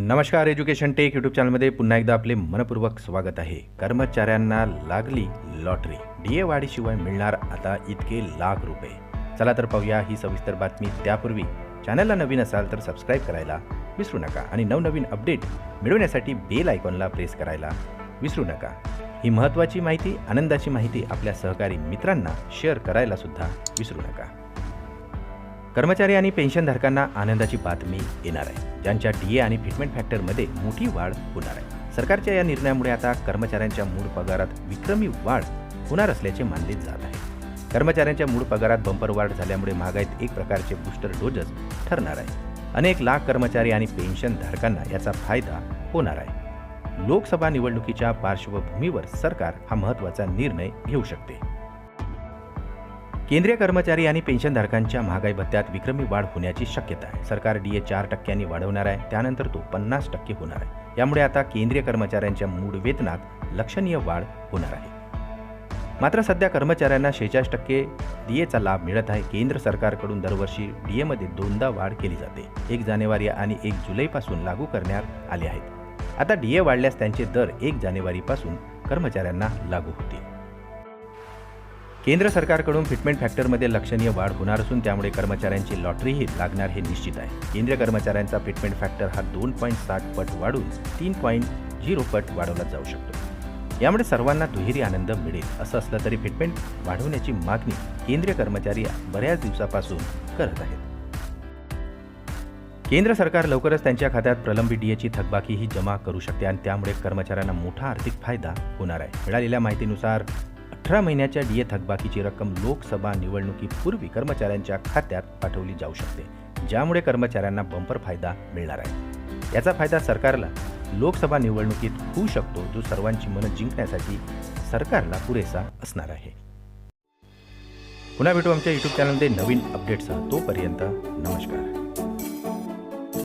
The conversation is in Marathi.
नमस्कार एज्युकेशन टेक यूट्यूब चॅनलमध्ये पुन्हा एकदा आपले मनपूर्वक स्वागत आहे. कर्मचाऱ्यांना लागली लॉटरी. डी ए वाढीशिवाय मिळणार आता इतके लाख रुपये. चला तर पाहूया ही सविस्तर बातमी त्यापूर्वी. चॅनलला नवीन असाल तर सबस्क्राईब करायला विसरू नका आणि नवनवीन अपडेट मिळवण्यासाठी बेल आयकॉनला प्रेस करायला विसरू नका. ही महत्त्वाची माहिती आनंदाची माहिती आपल्या सहकारी मित्रांना शेअर करायला सुद्धा विसरू नका. कर्मचारी आणि पेन्शनधारकांना आनंदाची बातमी येणार आहे. ज्यांच्या डी ए आणि फिटमेंट फॅक्टरमध्ये मोठी वाढ होणार आहे. सरकारच्या या निर्णयामुळे आता कर्मचाऱ्यांच्या मूळ पगारात विक्रमी वाढ होणार असल्याचे मानले जात आहे. कर्मचाऱ्यांच्या मूळ पगारात बंपर वाढ झाल्यामुळे महागाईत एक प्रकारचे बूस्टर डोजच ठरणार आहे. अनेक लाख कर्मचारी आणि पेन्शनधारकांना याचा फायदा होणार आहे. लोकसभा निवडणुकीच्या पार्श्वभूमीवर सरकार हा महत्त्वाचा निर्णय घेऊ शकते. केंद्रीय कर्मचारी आणि पेन्शनधारकांच्या महागाई भत्त्यात विक्रमी वाढ होण्याची शक्यता आहे. सरकार डी ए चार टक्क्यांनी वाढवणार आहे. त्यानंतर तो पन्नास टक्के होणार आहे. यामुळे आता केंद्रीय कर्मचाऱ्यांच्या मूळ वेतनात लक्षणीय वाढ होणार आहे. मात्र सध्या कर्मचाऱ्यांना शेहेचाळीस टक्के डी एचा लाभ मिळत आहे. केंद्र सरकारकडून दरवर्षी डी एमध्ये दोनदा वाढ केली जाते. एक जानेवारी आणि एक जुलैपासून लागू करण्यात आले आहेत. आता डी ए वाढल्यास त्यांचे दर एक जानेवारीपासून कर्मचाऱ्यांना लागू होतील. केंद्र सरकारकडून फिटमेंट फॅक्टरमध्ये लक्षणीय वाढ होणार असून त्यामुळे कर्मचाऱ्यांची लॉटरीही लागणार हे निश्चित आहे. केंद्रीय कर्मचाऱ्यांचा फिटमेंट फॅक्टर हा दोन पॉईंट साठ पट वाढून तीन पॉईंट झिरो पट वाढवला जाऊ शकतो. यामुळे सर्वांना दुहेरी आनंद मिळेल असं असलं तरी फिटमेंट वाढवण्याची मागणी केंद्रीय कर्मचारी बऱ्याच दिवसापासून करत आहेत. केंद्र सरकार लवकरच त्यांच्या खात्यात प्रलंबित डीएची थकबाकीही जमा करू शकते आणि त्यामुळे कर्मचाऱ्यांना मोठा आर्थिक फायदा होणार आहे. मिळालेल्या माहितीनुसार अठरा महिन्याच्या डीए थकबाकीची रक्कम लोकसभा निवडणुकीपूर्वी कर्मचाऱ्यांच्या खात्यात पाठवली जाऊ शकते ज्यामुळे कर्मचाऱ्यांना बंपर फायदा मिळणार आहे. याचा फायदा सरकारला. लोकसभा निवडणुकीत होऊ शकतो जो सर्वांची मनं जिंकण्यासाठी सरकारला पुरेसा असणार आहे. पुन्हा भेटू आमच्या यूट्यूब चॅनलमध्ये नवीन अपडेटसह तोपर्यंत नमस्कार.